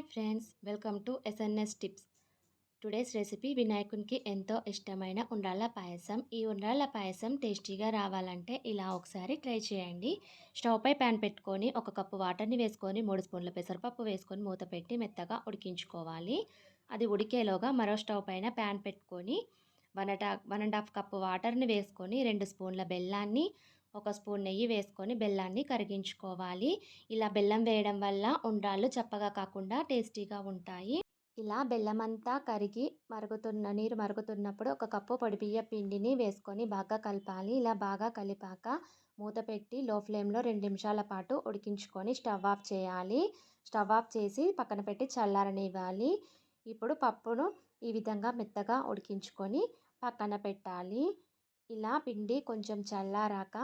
Hi friends welcome to SNS tips. Today's recipe వినాయకునికి ఎంతో ఇష్టమైన ఉండ్రాళ్ళ పాయసం. ఈ ఉండ్రాళ్ళ పాయసం టేస్టీగా రావాలంటే ఇలా ఒకసారి ట్రై చేయండి. స్టవ్ పై ప్యాన్ పెట్టుకొని ఒక కప్పు వాటర్ని వేసుకొని మూడు స్పూన్ల పెసరపప్పు వేసుకొని మూత పెట్టి మెత్తగా ఉడికించుకోవాలి. అది ఉడికేలోగా మరో స్టవ్ పైన ప్యాన్ పెట్టుకొని one and one and half cup వాటర్ని వేసుకొని రెండు స్పూన్ల బెల్లాన్ని ఒక స్పూన్ నెయ్యి వేసుకొని బెల్లాన్ని కరిగించుకోవాలి. ఇలా బెల్లం వేయడం వల్ల ఉండ్రాళ్ళు చప్పగా కాకుండా టేస్టీగా ఉంటాయి. ఇలా బెల్లం అంతా కరిగి మరుగుతున్న నీరు మరుగుతున్నప్పుడు ఒక కప్పు పొడి బియ్య పిండిని వేసుకొని బాగా కలపాలి. ఇలా బాగా కలిపాక మూత పెట్టి లో ఫ్లేమ్లో రెండు నిమిషాల పాటు ఉడికించుకొని స్టవ్ ఆఫ్ చేయాలి. స్టవ్ ఆఫ్ చేసి పక్కన పెట్టి చల్లారనివ్వాలి. ఇప్పుడు పప్పును ఈ విధంగా మెత్తగా ఉడికించుకొని పక్కన పెట్టాలి. ఇలా పిండి కొంచెం చల్లారాక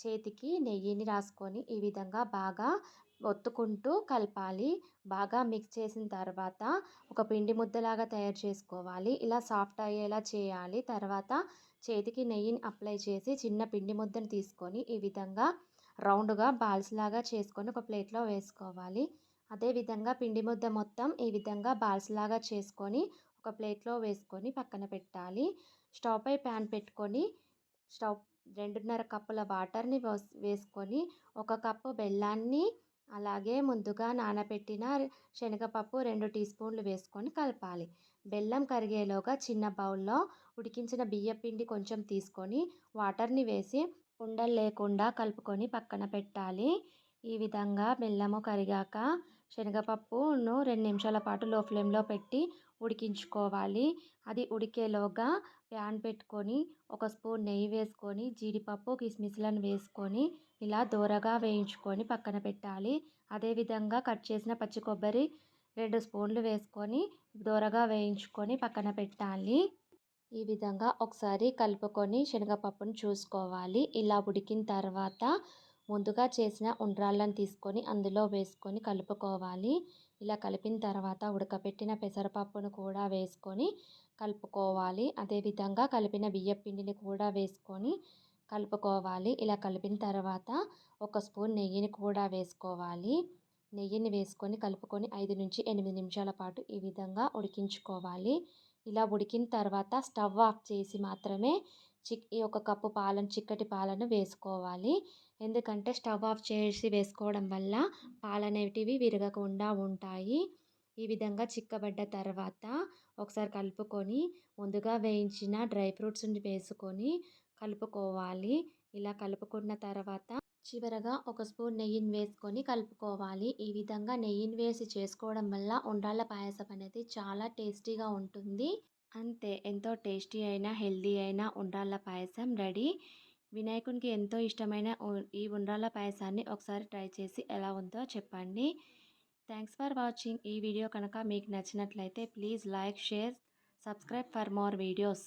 చేతికి నెయ్యిని రాసుకొని ఈ విధంగా బాగా ఒత్తుకుంటూ కలపాలి. బాగా మిక్స్ చేసిన తర్వాత ఒక పిండి ముద్దలాగా తయారు చేసుకోవాలి. ఇలా సాఫ్ట్ అయ్యేలా చేయాలి. తర్వాత చేతికి నెయ్యిని అప్లై చేసి చిన్న పిండి ముద్దను తీసుకొని ఈ విధంగా రౌండ్గా బాల్స్ లాగా చేసుకొని ఒక ప్లేట్లో వేసుకోవాలి. అదేవిధంగా పిండి ముద్ద మొత్తం ఈ విధంగా బాల్స్ లాగా చేసుకొని ఒక ప్లేట్లో వేసుకొని పక్కన పెట్టాలి. స్టవ్ పై ప్యాన్ పెట్టుకొని స్టవ్ రెండున్నర కప్పుల వాటర్ని వేసుకొని ఒక కప్పు బెల్లాన్ని అలాగే ముందుగా నానబెట్టిన శనగపప్పు రెండు టీ స్పూన్లు వేసుకొని కలపాలి. బెల్లం కరిగేలోగా చిన్న బౌల్లో ఉడికించిన బియ్య పిండి కొంచెం తీసుకొని వాటర్ని వేసి ఉండలు లేకుండా కలుపుకొని పక్కన పెట్టాలి. ఈ విధంగా బెల్లము కరిగాక శనగపప్పును రెండు నిమిషాల పాటు లో ఫ్లేమ్లో పెట్టి ఉడికించుకోవాలి. అది ఉడికేలోగా ప్యాన్ పెట్టుకొని ఒక స్పూన్ నెయ్యి వేసుకొని జీడిపప్పు కిస్మిస్లను వేసుకొని ఇలా దోరగా వేయించుకొని పక్కన పెట్టాలి. అదేవిధంగా కట్ చేసిన పచ్చి కొబ్బరి రెండు స్పూన్లు వేసుకొని దోరగా వేయించుకొని పక్కన పెట్టాలి. ఈ విధంగా ఒకసారి కలుపుకొని శనగపప్పును చూసుకోవాలి. ఇలా ఉడికిన తర్వాత ముందుగా చేసిన ఉండ్రాళ్ళను తీసుకొని అందులో వేసుకొని కలుపుకోవాలి. ఇలా కలిపిన తర్వాత ఉడకబెట్టిన పెసరపప్పును కూడా వేసుకొని కలుపుకోవాలి. అదేవిధంగా కలిపిన బియ్య పిండిని కూడా వేసుకొని కలుపుకోవాలి. ఇలా కలిపిన తర్వాత ఒక స్పూన్ నెయ్యిని కూడా వేసుకోవాలి. నెయ్యిని వేసుకొని కలుపుకొని ఐదు నుంచి ఎనిమిది నిమిషాల పాటు ఈ విధంగా ఉడికించుకోవాలి. ఇలా ఉడికిన తర్వాత స్టవ్ ఆఫ్ చేసి మాత్రమే చిక్ ఈ ఒక కప్పు పాలను చిక్కటి పాలను వేసుకోవాలి. ఎందుకంటే స్టవ్ ఆఫ్ చేసి వేసుకోవడం వల్ల పాలు అనేటివి విరగకుండా ఉంటాయి. ఈ విధంగా చిక్కబడ్డ తర్వాత ఒకసారి కలుపుకొని ముందుగా వేయించిన డ్రై ఫ్రూట్స్ని వేసుకొని కలుపుకోవాలి. ఇలా కలుపుకున్న తర్వాత చివరగా ఒక స్పూన్ నెయ్యిని వేసుకొని కలుపుకోవాలి. ఈ విధంగా నెయ్యిని వేసి చేసుకోవడం వల్ల ఉండ్రాళ్ళ పాయసం అనేది చాలా టేస్టీగా ఉంటుంది. అంతే. ఎంతో టేస్టీ అయిన హెల్దీ అయిన ఉండ్రాళ్ళ పాయసం రెడీ. వినాయకునికి ఎంతో ఇష్టమైన ఈ ఉండ్రాళ్ళ పాయసాన్ని ఒకసారి ట్రై చేసి ఎలా ఉందో చెప్పండి. Thanks for watching. ఈ వీడియో కనుక మీకు నచ్చినట్లయితే please like share subscribe for more videos.